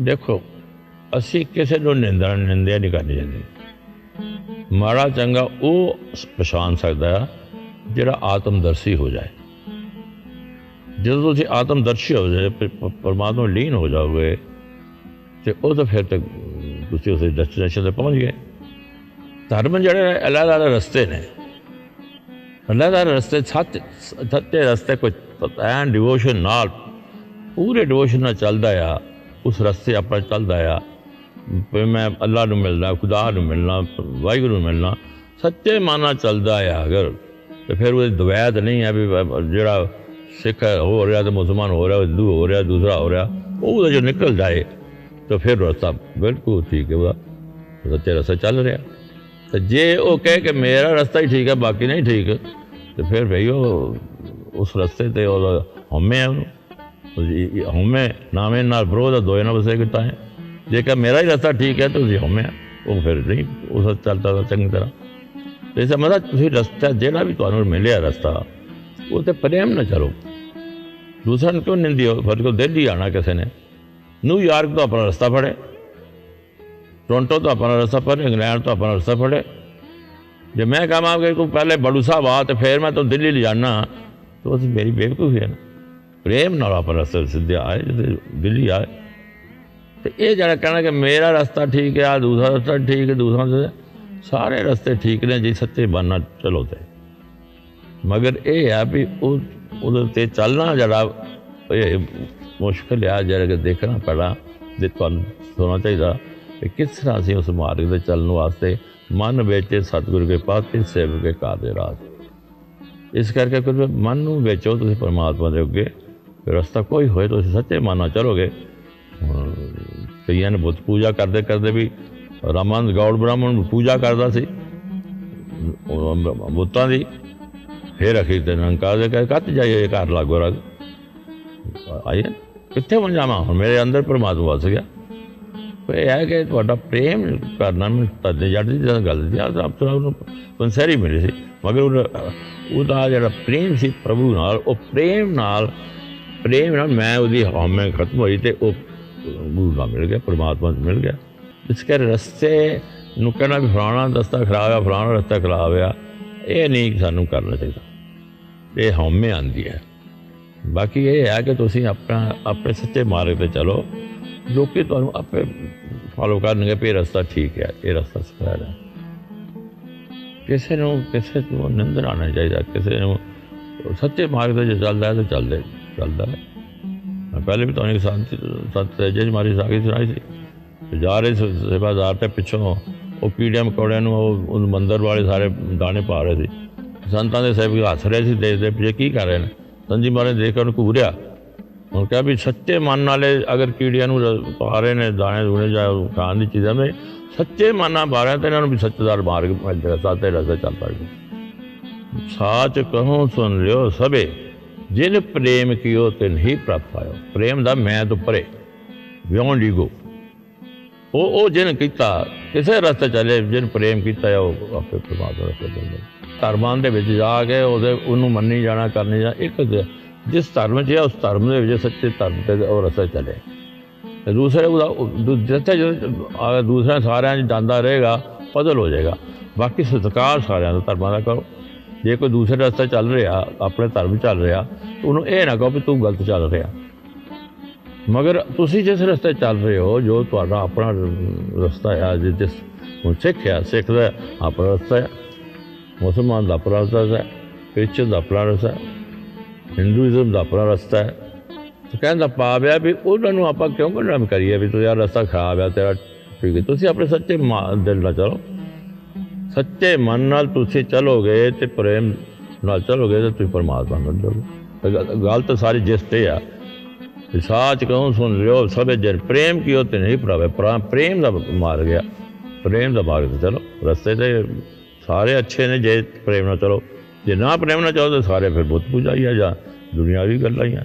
ਦੇਖੋ, ਅਸੀਂ ਕਿਸੇ ਨੂੰ ਨਿੰਦਣਾ, ਨਿੰਦਿਆ ਨਹੀਂ ਕਰਨੀ ਚਾਹੀਦੀ। ਮਾੜਾ ਚੰਗਾ ਉਹ ਪਛਾਣ ਸਕਦਾ ਹੈ ਜਿਹੜਾ ਆਤਮਦਰਸ਼ੀ ਹੋ ਜਾਏ। ਜਦੋਂ ਤੁਸੀਂ ਆਤਮਦਰਸ਼ੀ ਹੋ ਜਾਏ ਪਰਮਾਤਮਾ ਵਿੱਚ ਲੀਨ ਹੋ ਜਾਓਗੇ ਤੇ ਉਹ ਤਾਂ ਫਿਰ ਤੱਕ ਤੁਸੀਂ ਉਸ ਡੈਸਟੀਨੇਸ਼ਨ ਤੇ ਪਹੁੰਚ ਗਏ। ਧਰਮ ਜਿਹੜੇ ਅਲੱਗ ਅਲੱਗ ਰਸਤੇ ਨੇ। ਅਲੱਗ ਅਲੱਗ ਰਸਤੇ, ਸੱਚ, ਸੱਚੇ ਰਸਤੇ ਕੋਈ ਐਨ ਡਿਵੋਸ਼ਨ ਨਾਲ, ਪੂਰੇ ਡਿਵੋਸ਼ਨ ਨਾਲ ਚੱਲਦਾ ਆ। ਉਸ ਰਸਤੇ ਆਪਾਂ ਚੱਲਦਾ ਆ। ਵੀ ਮੈਂ ਅੱਲਾ ਨੂੰ ਮਿਲਣਾ, ਖੁਦਾ ਨੂੰ ਮਿਲਣਾ, ਵਾਹਿਗੁਰੂ ਨੂੰ ਮਿਲਣਾ, ਸੱਚੇ ਮਨ ਨਾਲ ਚੱਲਦਾ ਆ ਅਗਰ। ਤੇ ਫਿਰ ਉਹ ਦਵੈਤ ਨਹੀਂ ਹੈ ਵੀ ਜਿਹੜਾ ਸਿੱਖ ਹੋ ਰਿਹਾ ਤੇ ਮੁਸਲਮਾਨ ਹੋ ਰਿਹਾ, ਹਿੰਦੂ ਹੋ ਰਿਹਾ, ਦੂਸਰਾ ਹੋ ਰਿਹਾ, ਉਹ ਉਹਦਾ ਜੋ ਨਿਕਲ ਜਾਏ ਤਾਂ ਫਿਰ ਰਸਤਾ ਬਿਲਕੁਲ ਠੀਕ ਹੈ, ਉਹਦਾ ਸੱਚੇ ਰਸਤੇ ਚੱਲ ਰਿਹਾ। ਤੇ ਜੇ ਉਹ ਕਹੇ ਕਿ ਮੇਰਾ ਰਸਤਾ ਹੀ ਠੀਕ ਹੈ, ਬਾਕੀ ਨਹੀਂ ਠੀਕ, ਤੇ ਫਿਰ ਭਈ ਉਹ ਉਸ ਰਸਤੇ ਤੇ ਉਹ ਹਉਮੈ ਆ ਉਹਨੂੰ। ਤੁਸੀਂ ਹਉਮੈ ਨਾਮੇ ਨਾਲ ਵਿਰੋਧ ਦੋਏ ਨਾਲ ਵਸੇ ਕੀਤਾ ਹੈ। ਜੇ ਕਿ ਮੇਰਾ ਹੀ ਰਸਤਾ ਠੀਕ ਹੈ ਤਾਂ ਤੁਸੀਂ ਹਉਮੈ ਉਹ ਫਿਰ ਨਹੀਂ ਉਸ ਚੱਲਦਾ ਤਾਂ ਚੰਗੀ ਤਰ੍ਹਾਂ। ਤੇ ਇਸ ਮਤਲਬ ਤੁਸੀਂ ਰਸਤਾ ਜਿਹੜਾ ਵੀ ਤੁਹਾਨੂੰ ਮਿਲਿਆ ਰਸਤਾ, ਉਹ ਤੇ ਪ੍ਰੇਮ ਨਾਲ ਚਲੋ। ਦੂਸਰਾ ਨੂੰ ਕਿਉਂ ਨਿੰਦੀ ਹੋ ਫਿਰ ਕੋ ਦਿੱਲੀ ਆਣਾ ਕਿਸੇ ਨੇ। ਨਿਊਯਾਰਕ ਤੋਂ ਆਪਣਾ ਰਸਤਾ ਫੜੇ ਟੋਰਾਂਟੋ ਤੋਂ ਆਪਣਾ ਰਸਤਾ ਫੜੇ ਇੰਗਲੈਂਡ ਤੋਂ ਆਪਣਾ ਰਸਤਾ ਫੜੇ ਜੇ ਮੈਂ ਕਹਾਂ ਕਿ ਤੂੰ ਪਹਿਲੇ ਬੜੂ ਸਾਹਿਬ ਆ ਤੇ ਫਿਰ ਮੈਂ ਤੈਨੂੰ ਦਿੱਲੀ ਲੈ ਜਾਣਾ ਤਾਂ ਉਸ ਮੇਰੀ ਬੇਵਕੂਫੀ ਹੈ ਨਾ। ਪ੍ਰੇਮ ਨਾਲ ਆਪਣਾ ਰਸਤੇ ਸਿੱਧੇ ਆਏ ਤੇ ਦਿੱਲੀ ਆਏ। ਤੇ ਇਹ ਜਿਹੜਾ ਕਹਿਣਾ ਕਿ ਮੇਰਾ ਰਸਤਾ ਠੀਕ ਹੈ ਆ ਦੂਸਰਾ ਰਸਤਾ ਠੀਕ ਹੈ, ਦੂਸਰਾ ਰਸਤਾ ਸਾਰੇ ਰਸਤੇ ਠੀਕ ਨੇ, ਜੀ ਸੱਚੇ ਬੰਨਾ ਚਲੋ ਤੇ। ਮਗਰ ਇਹ ਆ ਵੀ ਉਹ ਉਹਦੇ ਤੇ ਚੱਲਣਾ ਜਿਹੜਾ ਇਹ ਮੁਸ਼ਕਲ ਆ, ਜਿਹੜਾ ਕਿ ਦੇਖਣਾ ਪੈਣਾ ਜੇ ਤੁਹਾਨੂੰ ਹੋਣਾ ਚਾਹੀਦਾ ਕਿ ਕਿਸ ਤਰ੍ਹਾਂ ਅਸੀਂ ਉਸ ਮਾਰਗ ਤੇ ਚੱਲਣ ਵਾਸਤੇ ਮਨ ਵਿੱਚ ਸਤਿਗੁਰੂ ਕੇ ਪਾਤੇ ਸੇਵ ਕੇ ਕਾਜ ਰਾਜ ਇਸ ਕਰਕੇ ਕੋਈ ਮਨ ਨੂੰ ਵੇਚੋ ਤੁਸੀਂ ਪਰਮਾਤਮਾ ਦੇ ਅੱਗੇ। ਰਸਤਾ ਕੋਈ ਹੋਏ ਤੁਸੀਂ ਸੱਚੇ ਮਨ ਨਾਲ ਚਲੋਗੇ। ਕਈਆਂ ਨੇ ਬੁੱਤ ਪੂਜਾ ਕਰਦੇ ਕਰਦੇ ਵੀ ਰਾਮਾਨੰਦ ਗੌੜ ਬ੍ਰਾਹਮਣ ਨੂੰ ਪੂਜਾ ਕਰਦਾ ਸੀ। ਬੁੱਤਾਂ ਦੀ ਫਿਰ ਅਖੀਰ ਤੇ ਨੰਕਾਰ ਦੇ ਕਹੇ ਕੱਤ ਜਾਈਏ ਘਰ ਲਾਗੋ ਰਗ ਆਏ, ਕਿੱਥੇ ਬਣ ਜਾਵਾਂ? ਹੁਣ ਮੇਰੇ ਅੰਦਰ ਪਰਮਾਤਮਾ ਵਸ ਗਿਆ। ਇਹ ਹੈ ਕਿ ਤੁਹਾਡਾ ਪ੍ਰੇਮ ਕਰਨਾ ਮੈਂ ਤਦੇ ਜੜ ਦੀ ਜਦੋਂ ਗੱਲ ਦੀ ਆਪ ਤੋਂ ਉਹਨੂੰ ਕੰਸਰੀ ਮਿਲੀ ਸੀ। ਮਗਰ ਉਹ- ਉਹਦਾ ਜਿਹੜਾ ਪ੍ਰੇਮ ਸੀ ਪ੍ਰਭੂ ਨਾਲ, ਉਹ ਪ੍ਰੇਮ ਨਾਲ ਪ੍ਰੇਮ ਨਾਲ ਮੈਂ ਉਹਦੀ ਹਉਮੈ ਖਤਮ ਹੋਈ ਤੇ ਉਹ ਗੁਰੂ ਨਾਲ ਮਿਲ ਗਿਆ, ਪਰਮਾਤਮਾ ਨੂੰ ਮਿਲ ਗਿਆ। ਇਸ ਕਰਕੇ ਰਸਤੇ ਨੂੰ ਕਹਿਣਾ ਵੀ ਫਲਾਣਾ ਰਸਤਾ ਖਰਾਬ ਆ, ਫਲਾਣਾ ਰਸਤਾ ਖਰਾਬ ਆ, ਇਹ ਨਹੀਂ ਸਾਨੂੰ ਕਰਨਾ ਚਾਹੀਦਾ। ਇਹ ਹਉਮੈ ਆਂਦੀ ਹੈ। ਬਾਕੀ ਇਹ ਹੈ ਕਿ ਤੁਸੀਂ ਆਪਣਾ, ਆਪਣੇ ਸੱਚੇ ਮਾਰਗ ਤੇ ਚਲੋ। ਜੋ ਕਿ ਤੁਹਾਨੂੰ ਆਪੇ ਫਾਲੋ ਕਰਨਗੇ ਵੀ ਇਹ ਰਸਤਾ ਠੀਕ ਹੈ, ਇਹ ਰਸਤਾ ਸਫਲ ਹੈ। ਕਿਸੇ ਨੂੰ ਕਿਸੇ ਨੂੰ ਨਿੰਦਣਾ ਨਹੀਂ ਚਾਹੀਦਾ, ਕਿਸੇ ਨੂੰ ਸੱਚੇ ਮਾਰਗ ਤੇ ਜੇ ਚੱਲਦਾ ਹੈ ਤਾਂ ਚੱਲਦੇ। ਚੱਲਦਾ ਹੈ। ਮੈਂ ਪਹਿਲੇ ਵੀ ਤੁਹਾਨੂੰ ਇੱਕ ਸੰਤ ਸੰਤ ਮਾਰੀ ਸਾਗੀ ਸੁਣਾਈ ਸੀ। ਜਾ ਰਹੇ ਸੀ ਸੇਵਾਦਾਰ ਤੇ ਪਿੱਛੋਂ ਉਹ ਕੀੜਿਆਂ ਮਕੌੜਿਆਂ ਨੂੰ ਉਹ ਮੰਦਰ ਵਾਲੇ ਸਾਰੇ ਦਾਣੇ ਪਾ ਰਹੇ ਸੀ। ਸੰਤਾਂ ਦੇ ਸੇਵਕ ਹੱਸ ਰਹੇ ਸੀ ਦੇਖਦੇ ਪਿੱਛੇ ਕੀ ਕਰ ਰਹੇ ਨੇ? ਸੰਜੀ ਮਾਰੇ ਦੇਖ ਕੇ ਉਹਨੂੰ ਘੂਰਿਆ। ਉਹ ਕਿਹਾ ਵੀ ਸੱਚੇ ਮਨ ਵਾਲੇ ਅਗਰ ਕੀੜਿਆਂ ਨੂੰ ਰ- ਪਾ ਰਹੇ ਨੇ, ਦਾਣੇ ਦੂਣੇ ਜਾਂ ਖਾਣ ਦੀ ਚੀਜ਼ਾਂ ਵਿੱਚ ਸੱਚੇ ਮਨ ਨਾਲ ਪਾ ਰਹੇ ਤੇ ਇਹਨਾਂ ਨੂੰ ਵੀ ਸੱਚਦਾਰ ਮਾਰਗ ਮਿਲ ਜਾਏਗਾ ਸਾਤੇ ਰਸਤੇ ਚੱਲ ਪੜਗੇ ਸਾਚ ਕਹੋ ਸੁਣ ਲਿਓ ਸਭੇ। ਜਿਨ ਪ੍ਰੇਮ ਕੀਓ ਤਿਨ ਹੀ ਪ੍ਰਾਪਤ ਆਇਓ ਪ੍ਰੇਮ ਦਾ ਮੈਂ ਤੋਂ ਪਰੇ ਬਿਯੋਂਡ ਈਗੋ ਉਹ ਉਹ ਜਿਨ ਕੀਤਾ, ਕਿਸੇ ਰਸਤੇ ਚਲੇ, ਜਿਨ ਪ੍ਰੇਮ ਕੀਤਾ, ਉਹ ਆਪੇ ਪ੍ਰਮਾਤਮਾ ਰਸਤੇ ਚੱਲਦਾ ਧਰਮਾਂ ਦੇ ਵਿੱਚ ਜਾ ਕੇ ਉਹਦੇ, ਉਹਨੂੰ ਮੰਨੀ ਜਾਣਾ, ਕਰਨੀ ਜਾਂ ਇੱਕ ਜਿਸ ਧਰਮ 'ਚ ਹੈ ਉਸ ਧਰਮ ਦੇ ਵਿੱਚ ਸੱਚੇ ਧਰਮ ਤੇ ਉਹ ਰਸਤੇ ਚਲੇ। ਤੇ ਦੂਸਰੇ ਉਹਦਾ ਉਹ ਜਿੱਥੇ ਜਦੋਂ ਸਾਰਿਆਂ 'ਚ ਜਾਂਦਾ ਰਹੇਗਾ ਪਜ਼ਲ ਹੋ ਜਾਏਗਾ। ਬਾਕੀ ਸਤਿਕਾਰ ਸਾਰਿਆਂ ਦਾ ਧਰਮਾਂ ਦਾ ਕਰੋ। ਜੇ ਕੋਈ ਦੂਸਰੇ ਰਸਤੇ ਚੱਲ ਰਿਹਾ, ਆਪਣੇ ਧਰਮ ਚੱਲ ਰਿਹਾ ਉਹਨੂੰ ਇਹ ਨਾ ਕਹੋ ਵੀ ਤੂੰ ਗਲਤ ਚੱਲ ਰਿਹਾ। ਮਗਰ ਤੁਸੀਂ ਜਿਸ ਰਸਤੇ ਚੱਲ ਰਹੇ ਹੋ, ਜੋ ਤੁਹਾਡਾ ਆਪਣਾ ਰਸਤਾ ਹੈ ਜਿਸ ਜਿਸ ਹੁਣ ਸਿੱਖ ਹੈ ਸਿੱਖ ਦਾ ਆਪਣਾ ਰਸਤਾ ਹੈ ਮੁਸਲਮਾਨ ਦਾ ਆਪਣਾ ਰਸਤਾ ਹੈ ਕ੍ਰਿਸਚਨ ਦਾ ਆਪਣਾ ਰਸਤਾ ਹੈ ਹਿੰਦੂਇਜ਼ਮ ਦਾ ਆਪਣਾ ਰਸਤਾ ਹੈ ਤਾਂ ਕਹਿੰਦਾ ਪਾਵਿਆ ਵੀ ਉਹਨਾਂ ਨੂੰ ਆਪਾਂ ਕਿਉਂ ਬਦਨਾਮ ਕਰੀਏ ਵੀ ਤੂੰ ਯਾਰ ਰਸਤਾ ਖਰਾਬ ਹੈ ਤੇਰਾ ਠੀਕ ਹੈ ਤੁਸੀਂ ਆਪਣੇ ਸੱਚੇ ਮਾ- ਦਿਲ ਨਾਲ ਚਲੋ। ਸੱਚੇ ਮਨ ਨਾਲ ਤੁਸੀਂ ਚਲੋਗੇ ਤੇ ਪ੍ਰੇਮ ਨਾਲ ਚਲੋਗੇ ਤਾਂ ਤੁਸੀਂ ਪਰਮਾਤਮਾ ਨਾਲ ਜੋਗੇ ਗੱਲ- ਤਾਂ ਸਾਰੀ ਜਿਸ ਤੇ ਆ ਸਾਚ ਕਹੂੰ ਸੁਣ ਲਿਓ, ਸਭੇ ਜਨ ਪ੍ਰੇਮ ਕੀਓ ਤੇ ਨਹੀਂ ਭਰਾਵੇ ਪ੍ਰੇਮ ਦਾ ਮਾਰ ਗਿਆ ਪ੍ਰੇਮ ਦਾ ਮਾਰਗ ਤੇ ਚਲੋ। ਰਸਤੇ ਤੇ ਸਾਰੇ ਅੱਛੇ ਨੇ ਜੇ ਪ੍ਰੇਮ ਨਾਲ ਚਲੋ। ਜੇ ਨਾ ਪ੍ਰੇਮ ਨਾਲ ਚਲੋ ਤਾਂ ਸਾਰੇ ਫਿਰ ਬੁੱਤ ਪੂਜਾ ਹੀ ਆ ਜਾਂ ਦੁਨਿਆਵੀ ਗੱਲਾਂ ਹੀ ਆ।